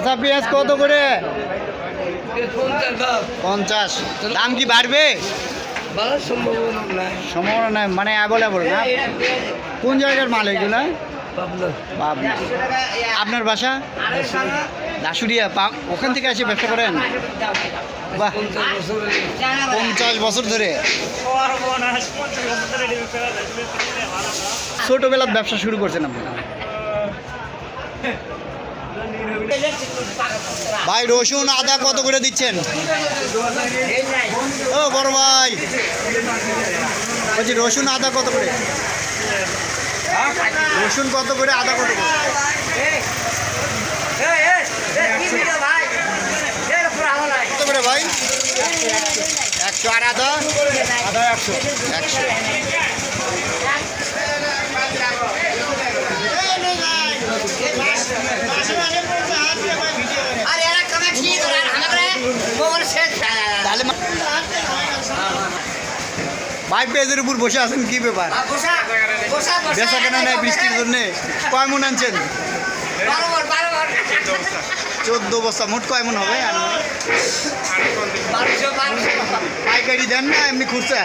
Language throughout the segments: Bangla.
আচ্ছা পেঁয়াজ কত করে? পঞ্চাশ। দাম কি বাড়বে? সম্ভাবনা নাই। মানে অ্যাভেলেবল না। কোন জায়গার মাল এগুলো আপনার বাসা? দাসুরিয়া ওখান থেকে এসে ব্যবসা করেন? বাহ। পঞ্চাশ বছর পঞ্চাশ বছর ধরে। ছোটবেলার ব্যবসা শুরু করছেন আপনি? ভাই, রসুন আদা কত করে দিচ্ছেন? ও, বড় ভাই। বলছি, রসুন আদা কত করে? রসুন কত করে, আদা কত করে? ভাই? একশো আর আদা? আদা একশো। একশো। ভাই পেজের উপর বসে আছেন কি ব্যাপার? বেচা কেনা নেই বৃষ্টির জন্য। কয় মন আনছেন? চোদ্দ বস্তা মোট কয় মন হবে? পাইকারি দেন না এমনি খুচরা?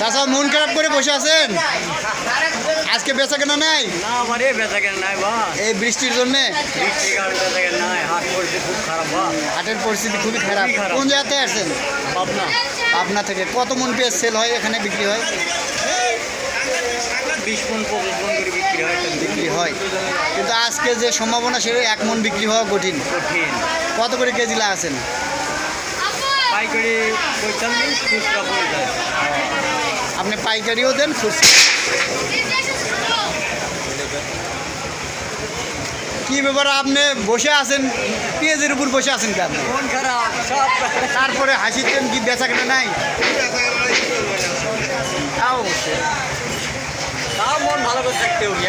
চাষা মন খারাপ করে বসে আছেন? আজকে বেচা কেনা নাই? না আমার এই বেচা কেন নাই বা এই বৃষ্টির জন্যে? বৃষ্টি কারণ বেচা কেন নাই হাট পড়ছে খুব খারাপ বা হাটের পরিস্থিতি খুবই খারাপ। কোন জায়গাতে আসছেন পাবনা। আপনা থেকে। কত মন পেঁয়াজ সেল হয়? এখানে বিক্রি হয়? বিশ মন পঁচিশ মন করে বিক্রি হয়। বিক্রি হয়। কিন্তু আজকে যে সম্ভাবনা সেটা এক মন বিক্রি হওয়া কঠিন। কঠিন। কত করে কেজি লাগাচ্ছেন পাইকারি পঁয়তাল্লিশ খুচরা পাইকারিও দেন কি ব্যাপার আপনি বসে আছেন? পেঁয়াজের উপর বসে আছেন কেন? তারপরে হাসিতেন কি বেচা কেনা নাই? মন ভালো করে থাকতে হবে।